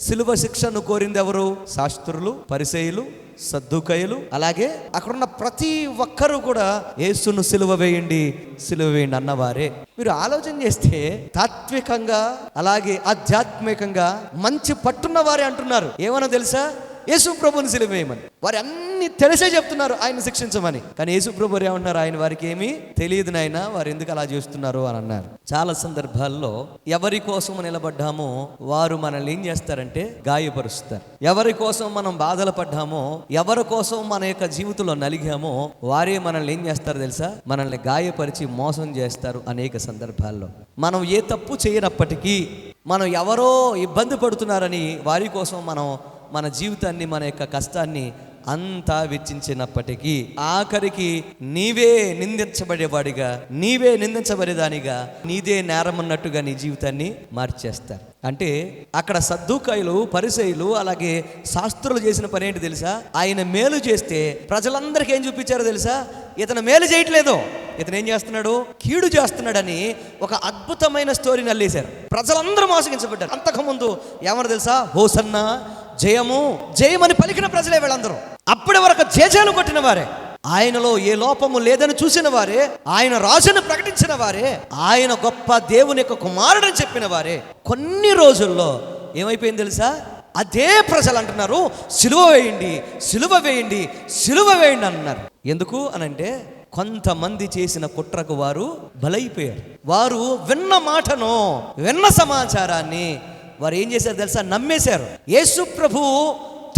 శిలువ శిక్షను కోరింది ఎవరు? శాస్త్రులు పరిసయులు సద్దుకయులు. అలాగే అక్కడున్న ప్రతి ఒక్కరూ కూడా యేసును సిలువ వేయండి సిలువ వేయండి అన్నవారే. మీరు ఆలోచన చేస్తే తాత్వికంగా అలాగే ఆధ్యాత్మికంగా మంచి పట్టున్న వారే అంటున్నారు. ఏమన్నా తెలుసా? యేసు ప్రభుని సిలివేయమని. వారు అన్ని తెలిసే చెప్తున్నారు ఆయన శిక్షించమని. కానీ యేసు ప్రభు ఏమన్నారు ఆయన వారికి ఏమీ తెలియదు నాయన వారు ఎందుకు అలా చేస్తున్నారు అని అన్నారు. చాలా సందర్భాల్లో ఎవరి కోసం నిలబడ్డామో వారు మనల్ని ఏం చేస్తారంటే గాయపరుస్తారు. ఎవరి కోసం మనం బాధలు పడ్డామో ఎవరి కోసం మన యొక్క జీవితంలో నలిగామో వారే మనల్ని ఏం చేస్తారు తెలుసా? మనల్ని గాయపరిచి మోసం చేస్తారు అనేక సందర్భాల్లో. మనం ఏ తప్పు చేయనప్పటికీ మనం ఎవరో ఇబ్బంది పడుతున్నారని వారి కోసం మనం మన జీవితాన్ని మన యొక్క కష్టాన్ని అంతా వెచ్చించినప్పటికీ ఆఖరికి నీవే నిందించబడేవాడిగా నీవే నిందించబడేదానిగా నీదే నేరమన్నట్టుగా నీ జీవితాన్ని మార్చేస్తారు. అంటే అక్కడ సద్దుకాయలు పరిసయులు అలాగే శాస్త్రులు చేసిన పని ఏంటి తెలుసా? ఆయన మేలు చేస్తే ప్రజలందరికీ ఏం చూపించారో తెలుసా? ఇతను మేలు చేయట్లేదు. ఇతను ఏం చేస్తున్నాడు? కీడు చేస్తున్నాడని ఒక అద్భుతమైన స్టోరీని అల్లేశారు ప్రజలందరూ మోసగించబడ్డారు. అంతకుముందు ఏమన్నా తెలుసా? హోసన్నా జయము జయమని పలికిన ప్రజలే వీళ్ళందరూ. అప్పటి వరకు జేజాలు కొట్టిన వారే. ఆయనలో ఏ లోపము లేదని చూసిన వారే ఆయన రాజును ప్రకటించిన వారే ఆయన గొప్ప దేవుని యొక్క కుమారుడని చెప్పిన వారే. కొన్ని రోజుల్లో ఏమైపోయింది తెలుసా? అదే ప్రజలు అంటున్నారు సిలువ వేయండి సిలువ వేయండి సిలువ వేయండి అన్నారు. ఎందుకు అనంటే కొంతమంది చేసిన కుట్రకు వారు బలైపోయారు. వారు విన్న మాటను విన్న సమాచారాన్ని వారు ఏం చేశారు తెలుసా? నమ్మేశారు. యేసు ప్రభు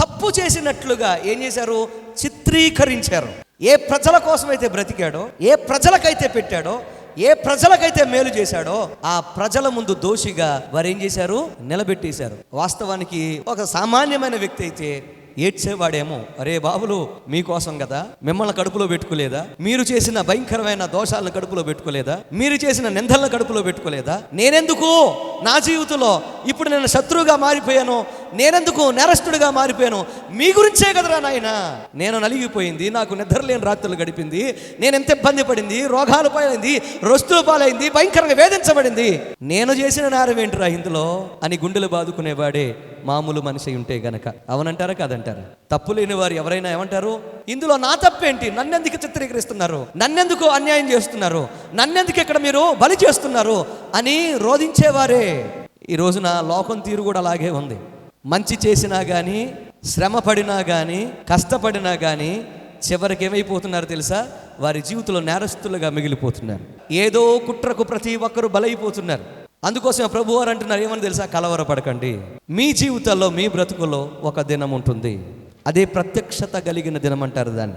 తప్పు చేసినట్లుగా ఏం చేశారు? చిత్రీకరించారు. ఏ ప్రజల కోసమైతే బ్రతికాడో ఏ ప్రజలకైతే పెట్టాడో ఏ ప్రజలకైతే మేలు చేశాడో ఆ ప్రజల ముందు దోషిగా వారు ఏం చేశారు? నిలబెట్టేశారు. వాస్తవానికి ఒక సామాన్యమైన వ్యక్తి అయితే ఏడ్చేవాడేమో అరే బాబులు మీకోసం కదా మిమ్మల్ని కడుపులో పెట్టుకోలేదా? మీరు చేసిన భయంకరమైన దోషాలను కడుపులో పెట్టుకోలేదా? మీరు చేసిన నిందలను కడుపులో పెట్టుకోలేదా? నేనెందుకు? నా జీవితంలో ఇప్పుడు నేను శత్రువుగా మారిపోయాను. నేనెందుకు నేరస్తుడిగా మారిపోయాను? మీ గురించే కదరా నాయన? నేను నలిగిపోయింది నాకు నిద్రలేని రాత్రులు గడిపింది. నేను ఎంత ఇబ్బంది పడింది? రోగాలు పాలైంది రొస్తులు పాలైంది భయంకరంగా వేధించబడింది. నేను చేసిన నేరం ఏంటిరా ఇందులో? అని గుండెలు బాదుకునేవాడే మామూలు మనిషి ఉంటే గనక. అవునంటారా కదంటారా? తప్పు లేని వారు ఎవరైనా ఏమంటారు? ఇందులో నా తప్పేంటి? నన్నెందుకు చిత్రీకరిస్తున్నారు? నన్నెందుకు అన్యాయం చేస్తున్నారు? నన్నెందుకు ఇక్కడ మీరు బలి చేస్తున్నారు? అని రోధించేవారే. ఈ రోజున లోకం తీరు కూడా అలాగే ఉంది. మంచి చేసినా కానీ శ్రమ పడినా కానీ కష్టపడినా కానీ చివరికి ఏమైపోతున్నారు తెలుసా? వారి జీవితంలో నేరస్తులుగా మిగిలిపోతున్నారు. ఏదో కుట్రకు ప్రతి ఒక్కరు బలైపోతున్నారు. అందుకోసం ప్రభు వారు అంటున్నారు ఏమని తెలుసా? కలవరపడకండి. మీ జీవితాల్లో మీ బ్రతుకులో ఒక దినం ఉంటుంది. అదే ప్రత్యక్షత కలిగిన దినం అంటారు దాన్ని.